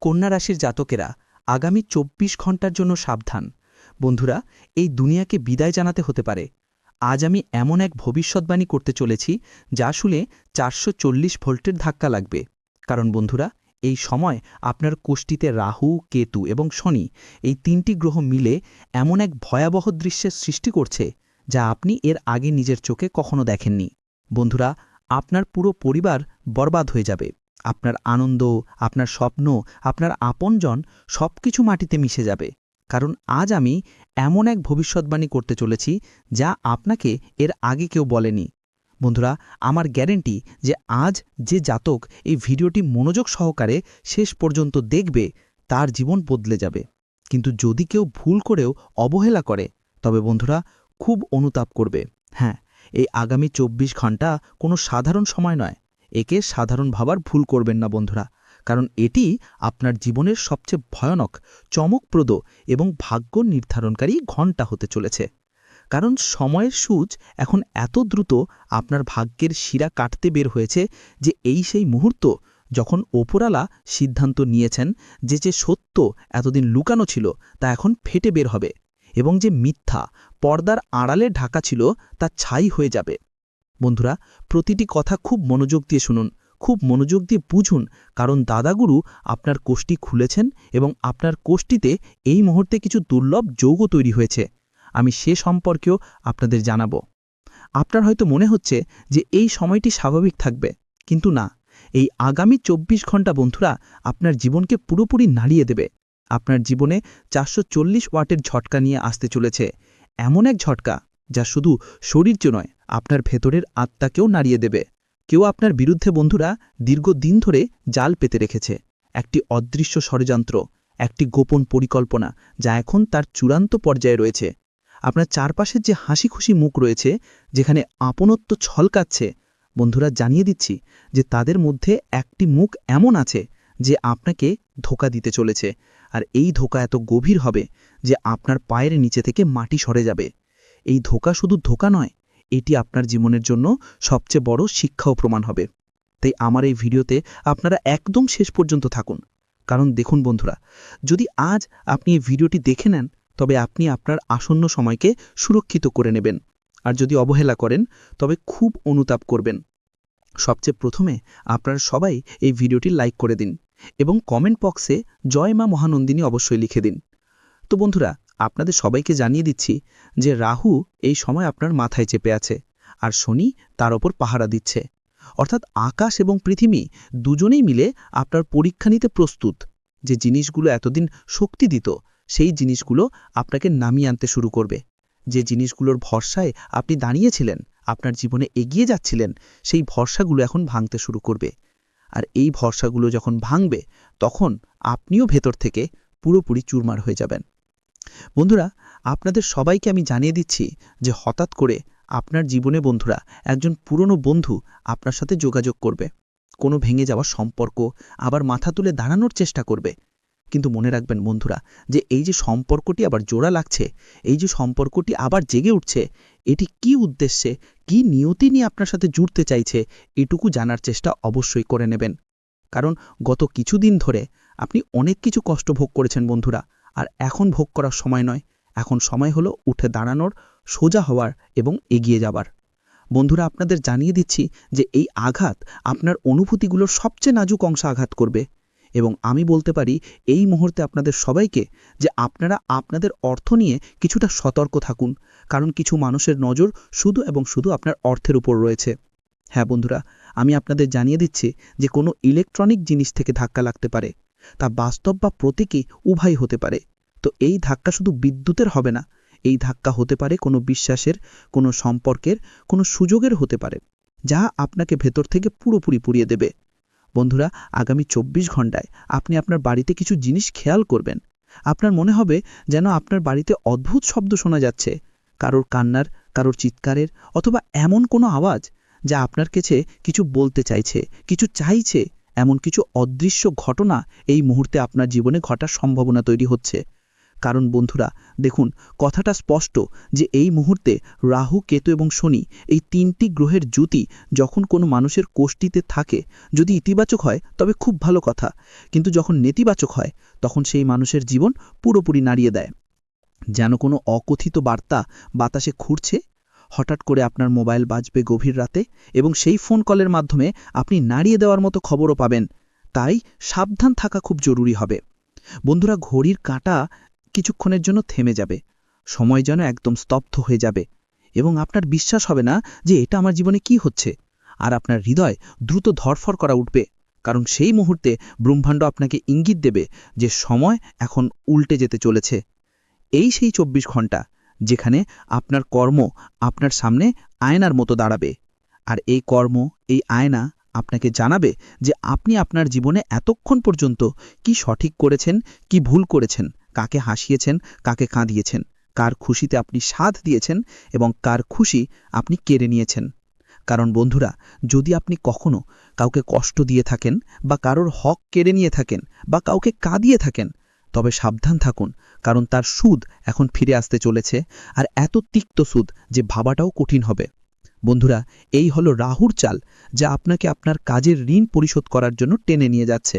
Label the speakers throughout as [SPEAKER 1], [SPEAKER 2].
[SPEAKER 1] কন্যা রাশির জাতকেরা আগামী চব্বিশ ঘণ্টার জন্য সাবধান। বন্ধুরা, এই দুনিয়াকে বিদায় জানাতে হতে পারে। আজ আমি এমন এক ভবিষ্যৎবাণী করতে চলেছি, যা শুনে চারশো চল্লিশ ভোল্টের ধাক্কা লাগবে। কারণ বন্ধুরা, এই সময় আপনার কোষ্ঠীতে রাহু, কেতু এবং শনি এই তিনটি গ্রহ মিলে এমন এক ভয়াবহ দৃশ্যের সৃষ্টি করছে, যা আপনি এর আগে নিজের চোখে কখনো দেখেননি। বন্ধুরা, আপনার পুরো পরিবার বরবাদ হয়ে যাবে। আপনার আনন্দ, আপনার স্বপ্ন, আপনার আপনজন সব কিছু মাটিতে মিশে যাবে। কারণ আজ আমি এমন এক ভবিষ্যৎবাণী করতে চলেছি যা আপনাকে এর আগে কেউ বলেনি। বন্ধুরা, আমার গ্যারেন্টি যে আজ যে জাতক এই ভিডিওটি মনোযোগ সহকারে শেষ পর্যন্ত দেখবে, তার জীবন বদলে যাবে। কিন্তু যদি কেউ ভুল করেও অবহেলা করে, তবে বন্ধুরা, খুব অনুতাপ করবে। হ্যাঁ এই আগামী চব্বিশ ঘণ্টা কোনো সাধারণ সময় নয়। একে সাধারণ ভাবার ভুল করবেন না, বন্ধুরা। কারণ এটি আপনার জীবনের সবচেয়ে ভয়ানক, চমকপ্রদ এবং ভাগ্য নির্ধারণকারী ঘণ্টা হতে চলেছে। কারণ সময়ের সূচ এখন এত দ্রুত আপনার ভাগ্যের শিরা কাটতে বের হয়েছে যে এই সেই মুহূর্ত যখন ওপরালা সিদ্ধান্ত নিয়েছেন যে যে সত্য এতদিন লুকানো ছিল তা এখন ফেটে বের হবে এবং যে মিথ্যা পর্দার আড়ালে ঢাকা ছিল তা ছাই হয়ে যাবে। বন্ধুরা, প্রতিটি কথা খুব মনোযোগ দিয়ে শুনুন, খুব মনোযোগ দিয়ে বুঝুন, কারণ দাদাগুরু আপনার কোষ্ঠী খুলেছেন এবং আপনার কোষ্ঠীতে এই মুহূর্তে কিছু দুর্লভ যৌগ তৈরি হয়েছে। আমি সে সম্পর্কেও আপনাদের জানাব। আপনার হয়তো মনে হচ্ছে যে এই সময়টি স্বাভাবিক থাকবে, কিন্তু না। এই আগামী ২৪ ঘণ্টা বন্ধুরা আপনার জীবনকে পুরোপুরি নাড়িয়ে দেবে। আপনার জীবনে চারশো চল্লিশ ওয়াটের ঝটকা নিয়ে আসতে চলেছে। এমন এক ঝটকা। যা শুধু শরীরজ নয়, আপনার ভেতরের আত্মাকেও নাড়িয়ে দেবে। কেউ আপনার বিরুদ্ধে, বন্ধুরা, দীর্ঘদিন ধরে জাল পেতে রেখেছে। একটি অদৃশ্য ষড়যন্ত্র, একটি গোপন পরিকল্পনা যা এখন তার চূড়ান্ত পর্যায়ে রয়েছে। আপনার চারপাশের যে হাসি খুশি মুখ রয়েছে, যেখানে আপনত্ব ছলকাচ্ছে, বন্ধুরা, জানিয়ে দিচ্ছি যে তাদের মধ্যে একটি মুখ এমন আছে যে আপনাকে ধোকা দিতে চলেছে। আর এই ধোকা এত গভীর হবে যে আপনার পায়ের নিচে থেকে মাটি সরে যাবে। এই ধোকা শুধু ধোকা নয়, এটি আপনার জীবনের জন্য সবচেয়ে বড় শিক্ষাও প্রমাণ হবে। তাই আমার এই ভিডিওতে আপনারা একদম শেষ পর্যন্ত থাকুন। কারণ দেখুন বন্ধুরা, যদি আজ আপনি এই ভিডিওটি দেখে নেন, তবে আপনি আপনার আসন্ন সময়কে সুরক্ষিত করে নেবেন। আর যদি অবহেলা করেন, তবে খুব অনুতাপ করবেন। সবচেয়ে প্রথমে আপনারা সবাই এই ভিডিওটি লাইক করে দিন এবং কমেন্ট বক্সে জয় মা মহানন্দিনী অবশ্যই লিখে দিন। তো বন্ধুরা আপনাদের সবাইকে জানিয়ে দিচ্ছি যে রাহু এই সময় আপনার মাথায় চেপে আছে আর শনি তার ওপর পাহারা দিচ্ছে। অর্থাৎ আকাশ এবং পৃথিবী দুজনেই মিলে আপনার পরীক্ষা নিতে প্রস্তুত। যে জিনিসগুলো এতদিন শক্তি দিত, সেই জিনিসগুলো আপনাকে নামিয়ে আনতে শুরু করবে। যে জিনিসগুলোর ভরসায় আপনি দাঁড়িয়েছিলেন, আপনার জীবনে এগিয়ে যাচ্ছিলেন, সেই ভরসাগুলো এখন ভাঙতে শুরু করবে। আর এই ভরসাগুলো যখন ভাঙবে, তখন আপনিও ভেতর থেকে পুরোপুরি চুরমার হয়ে যাবেন। বন্ধুরা, আপনাদের সবাইকে আমি জানিয়ে দিচ্ছি যে হঠাৎ করে আপনার জীবনে বন্ধুরা একজন পুরনো বন্ধু আপনার সাথে যোগাযোগ করবে। কোনো ভেঙে যাওয়া সম্পর্ক আবার মাথা তুলে দাঁড়ানোর চেষ্টা করবে। কিন্তু মনে রাখবেন বন্ধুরা, যে এই যে সম্পর্কটি আবার জোড়া লাগছে, এই যে সম্পর্কটি আবার জেগে উঠছে, এটি কি উদ্দেশ্যে, কি নিয়তি নিয়ে আপনার সাথে জুড়তে চাইছে, এটুকু জানার চেষ্টা অবশ্যই করে নেবেন। কারণ গত কিছুদিন ধরে আপনি অনেক কিছু কষ্ট ভোগ করেছেন বন্ধুরা। আর এখন ভোগ করার সময় নয়। এখন সময় হলো উঠে দাঁড়ানোর, সোজা হওয়ার এবং এগিয়ে যাবার। বন্ধুরা, আপনাদের জানিয়ে দিচ্ছি যে এই আঘাত আপনার অনুভূতিগুলোর সবচেয়ে নাজুক অংশ আঘাত করবে। এবং আমি বলতে পারি, এই মুহূর্তে আপনাদের সবাইকে যে আপনারা আপনাদের অর্থ নিয়ে কিছুটা সতর্ক থাকুন, কারণ কিছু মানুষের নজর শুধু এবং শুধু আপনার অর্থের উপর রয়েছে। হ্যাঁ বন্ধুরা, আমি আপনাদের জানিয়ে দিচ্ছি যে কোনো ইলেকট্রনিক জিনিস থেকে ধাক্কা লাগতে পারে। তা বাস্তব বা প্রতীকী উভয় হতে পারে। তো এই ধাক্কা শুধু বিদ্যুতের হবে না, এই ধাক্কা হতে পারে কোনো বিশ্বাসের, কোনো সম্পর্কের, কোনো সুযোগের হতে পারে, যা আপনাকে ভেতর থেকে পুরোপুরি পুড়িয়ে দেবে। বন্ধুরা, আগামী ২৪ ঘন্টায় আপনি আপনার বাড়িতে কিছু জিনিস খেয়াল করবেন। আপনার মনে হবে যেন আপনার বাড়িতে অদ্ভুত শব্দ শোনা যাচ্ছে, কারোর কান্নার, কারোর চিৎকারের, অথবা এমন কোনো আওয়াজ যা আপনার কাছে কিছু বলতে চাইছে, কিছু চাইছে এমন কিছু অদৃশ্য ঘটনা এই মুহূর্তে আপনার জীবনে ঘটার সম্ভাবনা তৈরি হচ্ছে। কারণ বন্ধুরা, দেখুন, কথাটা স্পষ্ট যে এই মুহূর্তে রাহু, কেতু এবং শনি এই তিনটি গ্রহের জ্যোতি যখন কোনো মানুষের কোষ্ঠীতে থাকে, যদি ইতিবাচক হয়, তবে খুব ভালো কথা। কিন্তু যখন নেতিবাচক হয়, তখন সেই মানুষের জীবন পুরোপুরি নাড়িয়ে দেয়। যেন কোনো অকথিত বার্তা বাতাসে ঘুরছে হঠাৎ করে আপনার মোবাইল বাজবে গভীর রাতে এবং সেই ফোন কলের মাধ্যমে আপনি নাড়িয়ে দেওয়ার মতো খবরও পাবেন। তাই সাবধান থাকা খুব জরুরি হবে। বন্ধুরা, ঘড়ির কাঁটা কিছুক্ষণের জন্য থেমে যাবে। সময় যেন একদম স্তব্ধ হয়ে যাবে এবং আপনার বিশ্বাস হবে না যে এটা আমার জীবনে কি হচ্ছে। আর আপনার হৃদয় দ্রুত ধরফর করা উঠবে, কারণ সেই মুহূর্তে ব্রহ্মাণ্ড আপনাকে ইঙ্গিত দেবে যে সময় এখন উল্টে যেতে চলেছে। এই সেই চব্বিশ ঘণ্টা যেখানে আপনার কর্ম আপনার সামনে আয়নার মতো দাঁড়াবে। আর এই কর্ম, এই আয়না আপনাকে জানাবে যে আপনি আপনার জীবনে এতক্ষণ পর্যন্ত কি সঠিক করেছেন, কি ভুল করেছেন, কাকে হাসিয়েছেন, কাকে কাঁদিয়েছেন, কার খুশিতে আপনি সাধ দিয়েছেন এবং কার খুশি আপনি কেড়ে নিয়েছেন। কারণ বন্ধুরা, যদি আপনি কখনো কাউকে কষ্ট দিয়ে থাকেন বা কারোর হক কেড়ে নিয়ে থাকেন বা কাউকে কাঁদিয়ে থাকেন তবে সাবধান থাকুন, কারণ তার সুদ এখন ফিরে আসতে চলেছে আর এত তিক্ত সুদ যে ভাবাটাও কঠিন হবে। বন্ধুরা, এই হলো রাহুর চাল, যা আপনাকে আপনার কাজের ঋণ পরিশোধ করার জন্য টেনে নিয়ে যাচ্ছে।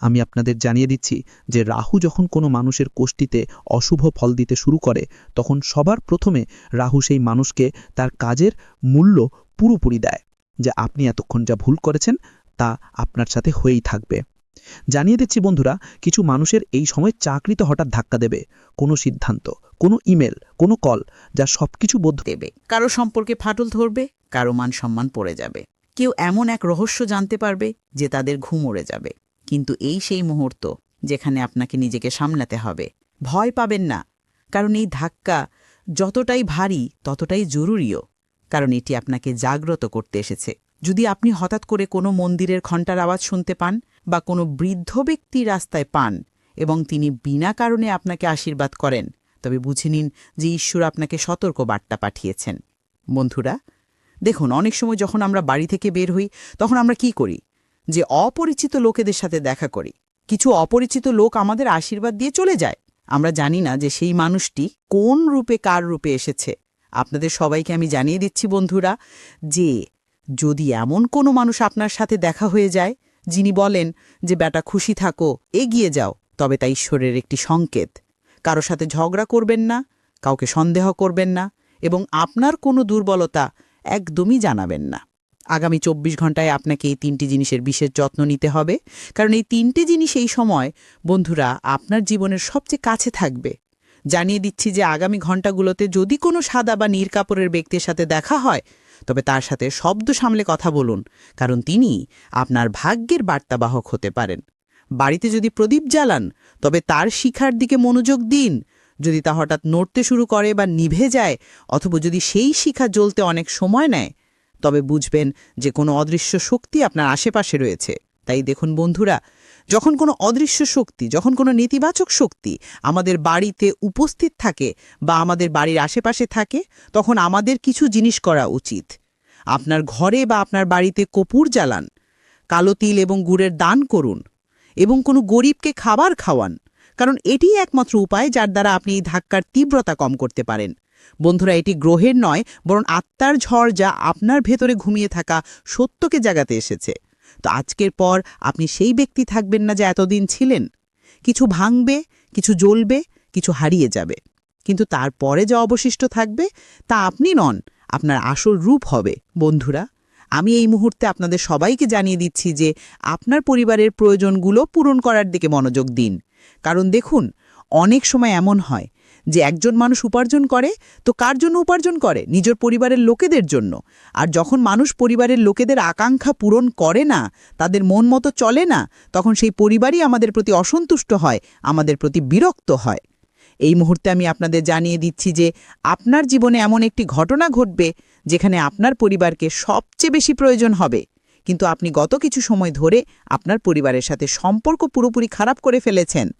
[SPEAKER 1] আমি আপনাদের জানিয়ে দিচ্ছি যে রাহু যখন কোনো মানুষের কোষ্ঠীতে অশুভ ফল দিতে শুরু করে, তখন সবার প্রথমে রাহু সেই মানুষকে তার কাজের মূল্য পুরোপুরি দেয়, যে আপনি এতক্ষণ যা ভুল করেছেন তা আপনার সাথে হয়েই থাকবে। জানিয়ে দিচ্ছি বন্ধুরা, কিছু মানুষের এই সময় চাকরিতে হঠাৎ ধাক্কা দেবে। কোনো সিদ্ধান্ত, কোনো ইমেল, কোনো কল যা সবকিছু বোধ
[SPEAKER 2] দেবে। কারও সম্পর্কে ফাটল ধরবে, কারও মান সম্মান পড়ে যাবে। কেউ এমন এক রহস্য জানতে পারবে যে তাদের ঘুম যাবে। কিন্তু এই সেই মুহূর্ত যেখানে আপনাকে নিজেকে সামলাতে হবে। ভয় পাবেন না, কারণ এই ধাক্কা যতটাই ভারী, ততটাই জরুরিও। কারণ এটি আপনাকে জাগ্রত করতে এসেছে। যদি আপনি হঠাৎ করে কোনো মন্দিরের ঘণ্টার আওয়াজ শুনতে পান বা কোনো বৃদ্ধ ব্যক্তি রাস্তায় পান এবং তিনি বিনা কারণে আপনাকে আশীর্বাদ করেন, তবে বুঝে নিন যে ঈশ্বর আপনাকে সতর্ক বার্তা পাঠিয়েছেন। বন্ধুরা, দেখুন, অনেক সময় যখন আমরা বাড়ি থেকে বের হই, তখন আমরা কি করি? যে অপরিচিত লোকেদের সাথে দেখা করি। কিছু অপরিচিত লোক আমাদের আশীর্বাদ দিয়ে চলে যায়। আমরা জানি না যে সেই মানুষটি কোন রূপে কার রূপে এসেছে। আপনাদের সবাইকে আমি জানিয়ে দিচ্ছি, বন্ধুরা, যে যদি এমন কোনো মানুষ আপনার সাথে দেখা হয়ে যায় যিনি বলেন যে, বেটা, খুশি থাকো, এগিয়ে যাও। তবে তা ঈশ্বরের একটি সংকেত। কারও সাথে ঝগড়া করবেন না, কাউকে সন্দেহ করবেন না এবং আপনার কোনো দুর্বলতা একদমই জানাবেন না। আগামী চব্বিশ ঘন্টায় আপনাকে এই তিনটি জিনিসের বিশেষ যত্ন নিতে হবে। কারণ এই তিনটি জিনিস এই সময়, বন্ধুরা, আপনার জীবনের সবচেয়ে কাছে থাকবে। জানিয়ে দিচ্ছি যে, আগামী ঘন্টাগুলোতে যদি কোনো সাদা বা নীর কাপড়ের ব্যক্তির সাথে দেখা হয় তবে তার সাথে শব্দ সামলে কথা বলুন, কারণ তিনি আপনার ভাগ্যের বার্তাবাহক হতে পারেন। বাড়িতে যদি প্রদীপ জ্বালান, তবে তার শিখার দিকে মনোযোগ দিন। যদি তা হঠাৎ নড়তে শুরু করে বা নিভে যায়, অথবা যদি সেই শিখা জ্বলতে অনেক সময় নেয়, তবে বুঝবেন যে কোনো অদৃশ্য শক্তি আপনার আশেপাশে রয়েছে। তাই দেখুন বন্ধুরা যখন কোনো অদৃশ্য শক্তি, যখন কোনো নেতিবাচক শক্তি আমাদের বাড়িতে উপস্থিত থাকে বা আমাদের বাড়ির আশেপাশে থাকে, তখন আমাদের কিছু জিনিস করা উচিত। আপনার ঘরে বা আপনার বাড়িতে কপুর জ্বালান, কালো তিল এবং গুড়ের দান করুন এবং কোনো গরিবকে খাবার খাওয়ান, কারণ এটিই একমাত্র উপায় যার দ্বারা আপনি এই ধাক্কার তীব্রতা কম করতে পারেন। বন্ধুরা, এটি গ্রহের নয়, বরং আত্মার ঝড় যা আপনার ভেতরে ঘুমিয়ে থাকা সত্যকে জাগাতে এসেছে। তো আজকের পর আপনি সেই ব্যক্তি থাকবেন না যে এতদিন ছিলেন। কিছু ভাঙবে, কিছু জ্বলবে, কিছু হারিয়ে যাবে। কিন্তু তারপরে যা অবশিষ্ট থাকবে, তা আপনি নন, আপনার আসল রূপ হবে। বন্ধুরা, আমি এই মুহূর্তে আপনাদের সবাইকে জানিয়ে দিচ্ছি যে আপনার পরিবারের প্রয়োজনগুলো পূরণ করার দিকে মনোযোগ দিন। কারণ দেখুন, অনেক সময় এমন হয় যে একজন মানুষ উপার্জন করে, তো কার জন্য উপার্জন করে? নিজের পরিবারের লোকেদের জন্য। আর যখন মানুষ পরিবারের লোকেদের আকাঙ্ক্ষা পূরণ করে না, তাদের মন মতো চলে না, তখন সেই পরিবারই আমাদের প্রতি অসন্তুষ্ট হয়, আমাদের প্রতি বিরক্ত হয়। এই মুহূর্তে আমি আপনাদের জানিয়ে দিচ্ছি যে, আপনার জীবনে এমন একটি ঘটনা ঘটবে, যেখানে আপনার পরিবারকে সবচেয়ে বেশি প্রয়োজন হবে। কিন্তু আপনি গত কিছু সময় ধরে আপনার পরিবারের সাথে সম্পর্ক পুরোপুরি খারাপ করে ফেলেছেন।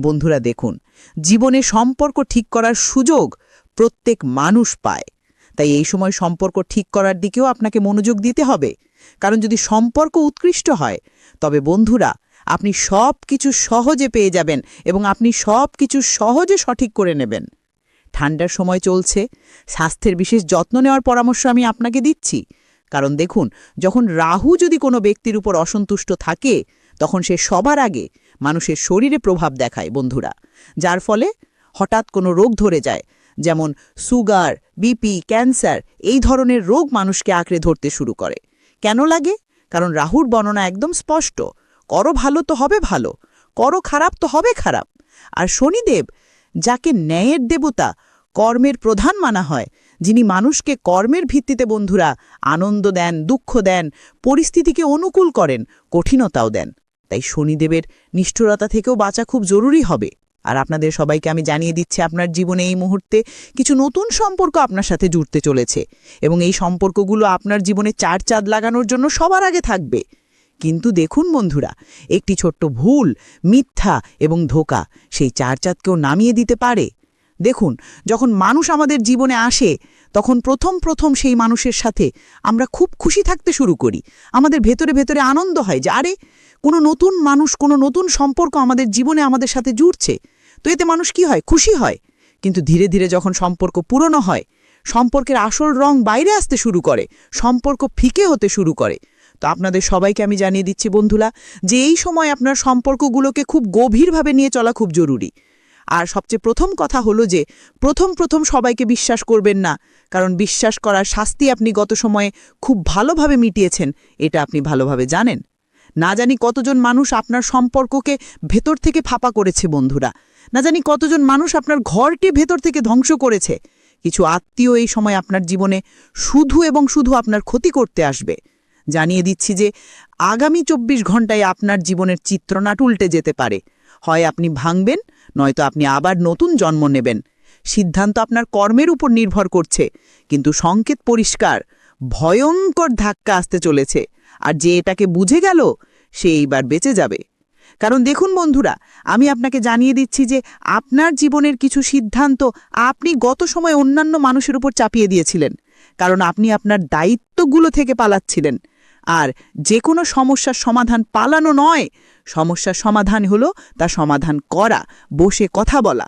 [SPEAKER 2] বন্ধুরা দেখুন, জীবনে সম্পর্ক ঠিক করার সুযোগ প্রত্যেক মানুষ পায়। তাই এই সময় সম্পর্ক ঠিক করার দিকেও আপনাকে মনোযোগ দিতে হবে। কারণ যদি সম্পর্ক উৎকৃষ্ট হয়, তবে বন্ধুরা, আপনি সব কিছু সহজে পেয়ে যাবেন এবং আপনি সব কিছু সহজে সঠিক করে নেবেন। ঠান্ডার সময় চলছে, স্বাস্থ্যের বিশেষ যত্ন নেওয়ার পরামর্শ আমি আপনাকে দিচ্ছি। কারণ দেখুন, যখন রাহু যদি কোনো ব্যক্তির উপর অসন্তুষ্ট থাকে, তখন সে সবার আগে মানুষের শরীরে প্রভাব দেখায়, বন্ধুরা। যার ফলে হঠাৎ কোনো রোগ ধরে যায়, যেমন সুগার, বিপি, ক্যান্সার, এই ধরনের রোগ মানুষকে আঁকড়ে ধরতে শুরু করে। কেন লাগে? কারণ রাহুর বর্ণনা একদম স্পষ্ট। করো ভালো তো হবে ভালো, করো খারাপ তো হবে খারাপ। আর শনিদেব, যাকে ন্যায়ের দেবতা, কর্মের প্রধান মানা হয়, যিনি মানুষকে কর্মের ভিত্তিতে, বন্ধুরা, আনন্দ দেন, দুঃখ দেন, পরিস্থিতিকে অনুকূল করেন, কঠিনতাও দেন। তাই শনিদেবের নিষ্ঠুরতা থেকেও বাঁচা খুব জরুরি হবে। আর আপনাদের সবাইকে আমি জানিয়ে দিচ্ছি, আপনার জীবনে এই মুহূর্তে কিছু নতুন সম্পর্ক আপনার সাথে জুড়তে চলেছে এবং এই সম্পর্কগুলো আপনার জীবনে চার চাঁদ লাগানোর জন্য সবার আগে থাকবে। কিন্তু দেখুন বন্ধুরা, একটি ছোট্ট ভুল, মিথ্যা এবং ধোকা সেই চার চাঁদকেও নামিয়ে দিতে পারে। দেখুন, যখন মানুষ আমাদের জীবনে আসে, তখন প্রথম প্রথম সেই মানুষের সাথে আমরা খুব খুশি থাকতে শুরু করি। আমাদের ভেতরে ভেতরে আনন্দ হয় যে, আরে কোনো নতুন মানুষ, কোনো নতুন সম্পর্ক আমাদের জীবনে আমাদের সাথে জুড়ছে। তো এতে মানুষ কি হয়? খুশি হয়। কিন্তু ধীরে ধীরে যখন সম্পর্ক পুরনো হয়, সম্পর্কের আসল রং বাইরে আসতে শুরু করে, সম্পর্ক ফিকে হতে শুরু করে। তো আপনাদের সবাইকে আমি জানিয়ে দিচ্ছি বন্ধুরা যে এই সময় আপনার সম্পর্কগুলোকে খুব গভীরভাবে নিয়ে চলা খুব জরুরি। আর সবচেয়ে প্রথম কথা হলো যে, প্রথম প্রথম সবাইকে বিশ্বাস করবেন না। কারণ বিশ্বাস করার শাস্তি আপনি গত সময়ে খুব ভালোভাবে মিটিয়েছেন, এটা আপনি ভালোভাবে জানেন। না জানি কতজন মানুষ আপনার সম্পর্ককে ভেতর থেকে ফাঁপা করেছে, বন্ধুরা। না জানি কতজন মানুষ আপনার ঘরটি ভেতর থেকে ধ্বংস করেছে। কিছু আত্মীয় এই সময় আপনার জীবনে শুধু এবং শুধু আপনার ক্ষতি করতে আসবে। জানিয়ে দিচ্ছি যে, আগামী চব্বিশ ঘন্টায় আপনার জীবনের চিত্রনাট উল্টে যেতে পারে। হয় আপনি ভাঙবেন, নয়তো আপনি আবার নতুন জন্ম নেবেন। সিদ্ধান্ত আপনার কর্মের উপর নির্ভর করছে, কিন্তু সংকেত পরিষ্কার, ভয়ঙ্কর ধাক্কা আসতে চলেছে। আর যে এটাকে বুঝে গেল, সে এইবার বেঁচে যাবে। কারণ দেখুন বন্ধুরা, আমি আপনাকে জানিয়ে দিচ্ছি যে আপনার জীবনের কিছু সিদ্ধান্ত আপনি গত সময় অন্যান্য মানুষের উপর চাপিয়ে দিয়েছিলেন। কারণ আপনি আপনার দায়িত্বগুলো থেকে পালাচ্ছিলেন। আর যে কোনো সমস্যার সমাধান পালানো নয়। সমস্যার সমাধান হলো তা সমাধান করা, বসে কথা বলা।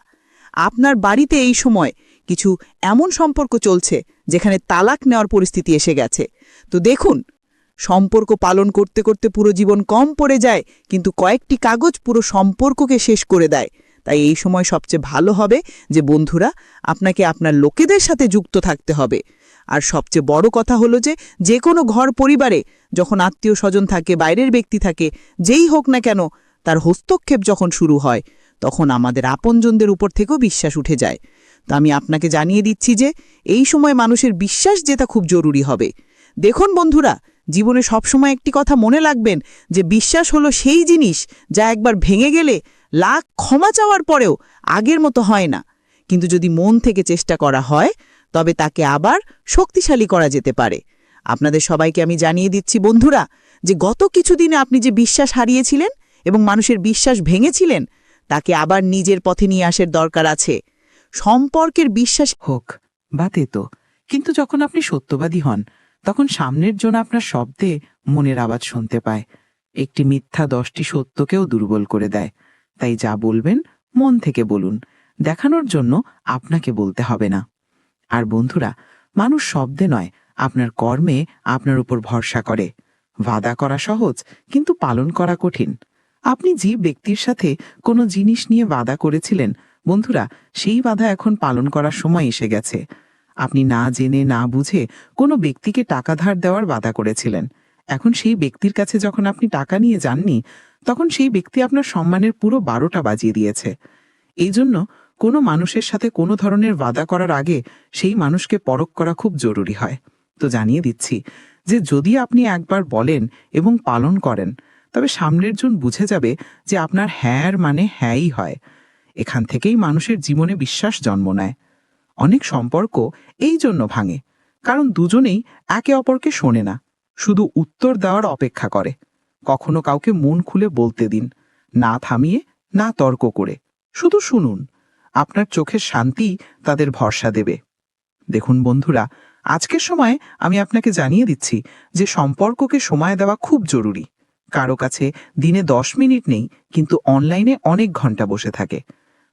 [SPEAKER 2] আপনার বাড়িতে এই সময় কিছু এমন সম্পর্ক চলছে, যেখানে তালাক নেওয়ার পরিস্থিতি এসে গেছে। তো দেখুন সম্পর্ক পালন করতে করতে পুরো জীবন কম পড়ে যায়, কিন্তু কয়েকটি কাগজ পুরো সম্পর্ককে শেষ করে দেয়। তাই এই সময় সবচেয়ে ভালো হবে যে, বন্ধুরা, আপনাকে আপনার লোকেদের সাথে যুক্ত থাকতে হবে। আর সবচেয়ে বড় কথা হলো যে যে কোনো ঘর পরিবারে যখন আত্মীয় স্বজন থাকে, বাইরের ব্যক্তি থাকে, যেই হোক না কেন, তার হস্তক্ষেপ যখন শুরু হয়, তখন আমাদের আপনজনদের উপর থেকেও বিশ্বাস উঠে যায়। তা আমি আপনাকে জানিয়ে দিচ্ছি যে, এই সময় মানুষের বিশ্বাস জেতা খুব জরুরি হবে। দেখুন বন্ধুরা জীবনে সবসময় একটি কথা মনে রাখবেন যে বিশ্বাস হলো সেই জিনিস যা একবার ভেঙে গেলে লাখ ক্ষমা চাওয়ার পরেও আগের মতো হয় না। কিন্তু যদি মন থেকে চেষ্টা করা হয়, তবে তাকে আবার শক্তিশালী করা যেতে পারে। আপনাদের সবাইকে আমি জানিয়ে দিচ্ছি, বন্ধুরা, যে গত কিছুদিনে আপনি যে বিশ্বাস হারিয়েছিলেন এবং মানুষের বিশ্বাস ভেঙেছিলেন, তাকে আবার নিজের পথে নিয়ে আসার দরকার আছে। সম্পর্কের বিশ্বাস
[SPEAKER 3] হোক বা তেতো কিন্তু যখন আপনি সত্যবাদী হন তখন সামনের জন আপনার শব্দে মনের আওয়াজ শুনতে পায়। একটি মিথ্যা দশটি সত্যকেও দুর্বল করে দেয়। তাই যা বলবেন, মন থেকে বলুন। দেখানোর জন্য আপনাকে বলতে হবে না। আর বন্ধুরা, মানুষ শব্দে নয়, আপনার কর্মে আপনার উপর ভরসা করে। বাদা করা সহজ, কিন্তু পালন করা কঠিন। আপনি যে ব্যক্তির সাথে কোনো জিনিস নিয়ে বাদা করেছিলেন, বন্ধুরা, সেই বাধা এখন পালন করার সময় এসে গেছে। আপনি না জেনে না বুঝে কোনো ব্যক্তিকে টাকা ধার দেওয়ার বাধা করেছিলেন। এখন সেই ব্যক্তির কাছে যখন আপনি টাকা নিয়ে যাননি, তখন সেই ব্যক্তি আপনার সম্মানের পুরো বারোটা বাজিয়ে দিয়েছে। এই জন্য কোনো মানুষের সাথে কোনো ধরনের বাধা করার আগে সেই মানুষকে পরখ করা খুব জরুরি হয়। তো জানিয়ে দিচ্ছি যে যদি আপনি একবার বলেন এবং পালন করেন, তবে সামনের জন বুঝে যাবে যে আপনার হ্যাঁর মানে হ্যাঁই হয়। এখান থেকেই মানুষের জীবনে বিশ্বাস জন্ম নেয়। অনেক সম্পর্ক এই জন্য ভাঙে, কারণ দুজনেই একে অপরকে শোনে না, শুধু উত্তর দেওয়ার অপেক্ষা করে। কখনো কাউকে মন খুলে বলতে দিন, না থামিয়ে, না তর্ক করে। শুধু শুনুন, আপনার চোখের শান্তি তাদের ভরসা দেবে। দেখুন বন্ধুরা, আজকের সময়ে আমি আপনাকে জানিয়ে দিচ্ছি যে সম্পর্ককে সময় দেওয়া খুব জরুরি। কারও কাছে দিনে দশ মিনিট নেই, কিন্তু অনলাইনে অনেক ঘণ্টা বসে থাকে।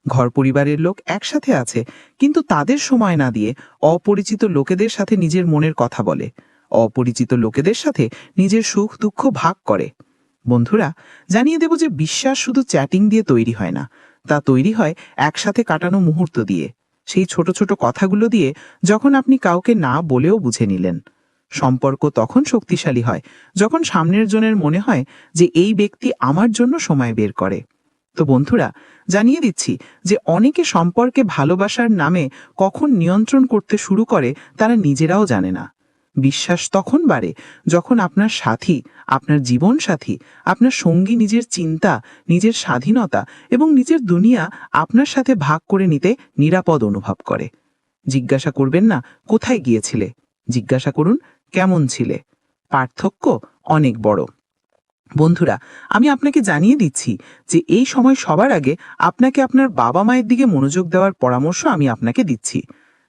[SPEAKER 3] ঘর পরিবারের লোক একসাথে আছে, কিন্তু তাদের সময় না দিয়ে অপরিচিত লোকেদের সাথে নিজের মনের কথা বলে। অপরিচিত লোকেদের সাথে নিজের সুখ দুঃখ ভাগ করে। বন্ধুরা, জানিয়ে দেব যে বিশ্বাস শুধু চ্যাটিং দিয়ে তৈরি হয় না, তা তৈরি হয় একসাথে কাটানো মুহূর্ত দিয়ে। সেই ছোট ছোট কথাগুলো দিয়ে যখন আপনি কাউকে না বলেও বুঝে নিলেন। সম্পর্ক তখন শক্তিশালী হয়, যখন সামনের জনের মনে হয় যে এই ব্যক্তি আমার জন্য সময় বের করে। তো বন্ধুরা, জানিয়ে দিচ্ছি যে অনেকে সম্পর্কে ভালোবাসার নামে কখন নিয়ন্ত্রণ করতে শুরু করে তারা নিজেরাও জানে না। বিশ্বাস তখন বাড়ে যখন আপনার সাথী, আপনার জীবন সাথী আপনার সঙ্গী নিজের চিন্তা, নিজের স্বাধীনতা এবং নিজের দুনিয়া আপনার সাথে ভাগ করে নিতে নিরাপদ অনুভব করে। জিজ্ঞাসা করবেন না, কোথায় গিয়েছিলে? জিজ্ঞাসা করুন, কেমন ছিলে? পার্থক্য অনেক বড়। বন্ধুরা, আমি আপনাকে জানিয়ে দিচ্ছি যে এই সময় সবার আগে আপনাকে আপনার বাবা মায়ের দিকে মনোযোগ দেওয়ার পরামর্শ আমি আপনাকে দিচ্ছি।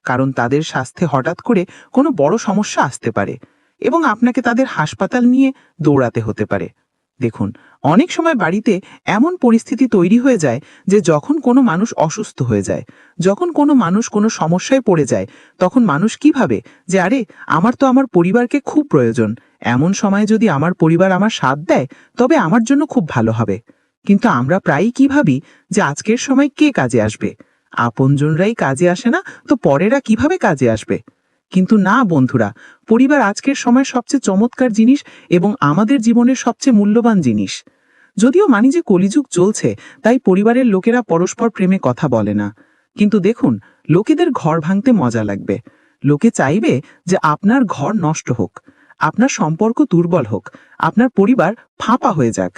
[SPEAKER 3] কারণ তাদের স্বাস্থ্যে হঠাৎ করে কোনো বড় সমস্যা আসতে পারে এবং আপনাকে তাদের হাসপাতাল নিয়ে দৌড়াতে হতে পারে। দেখুন, অনেক সময় বাড়িতে এমন পরিস্থিতি তৈরি হয়ে যায় যে যখন কোনো মানুষ অসুস্থ হয়ে যায়, যখন কোনো মানুষ কোনো সমস্যায় পড়ে যায়, তখন মানুষ কি ভাবে যে, আরে, আমার তো আমার পরিবারকে খুব প্রয়োজন এমন সময় যদি আমার পরিবার আমার সাথ দেয়, তবে আমার জন্য খুব ভালো হবে। কিন্তু আমরা প্রায়ই কি ভাবি যে আজকের সময় কে কাজে আসবে? আপনজনরাই কাজে আসে না, তো পরেরা কীভাবে কাজে আসবে? কিন্তু না, বন্ধুরা, পরিবার আজকের সময় সবচেয়ে চমৎকার জিনিস এবং আমাদের জীবনের সবচেয়ে মূল্যবান জিনিস। যদিও মানি যে কলিযুগ চলছে, তাই পরিবারের লোকেরা পরস্পর প্রেমে কথা বলে না। কিন্তু দেখুন, লোকেদের ঘর ভাঙতে মজা লাগবে। লোকে চাইবে যে আপনার ঘর নষ্ট হোক। আপনার সম্পর্ক দুর্বল হোক, আপনার পরিবার ফাঁপা হয়ে যাক।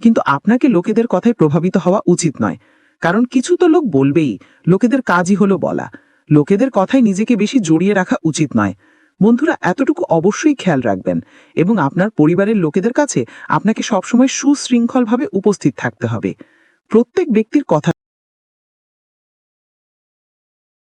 [SPEAKER 3] কিন্তু আপনাকে লোকেদের কথায় প্রভাবিত হওয়া উচিত নয়, কারণ কিছু তো লোক বলবেই, লোকেদের কাজই হলো বলা। লোকেদের কথায় নিজেকে বেশি জড়িয়ে রাখা উচিত নয়। বন্ধুরা, এতটুকু অবশ্যই খেয়াল রাখবেন এবং আপনার পরিবারের লোকেদের কাছে আপনাকে সবসময় সুশৃঙ্খলভাবে উপস্থিত থাকতে হবে। প্রত্যেক ব্যক্তির কথা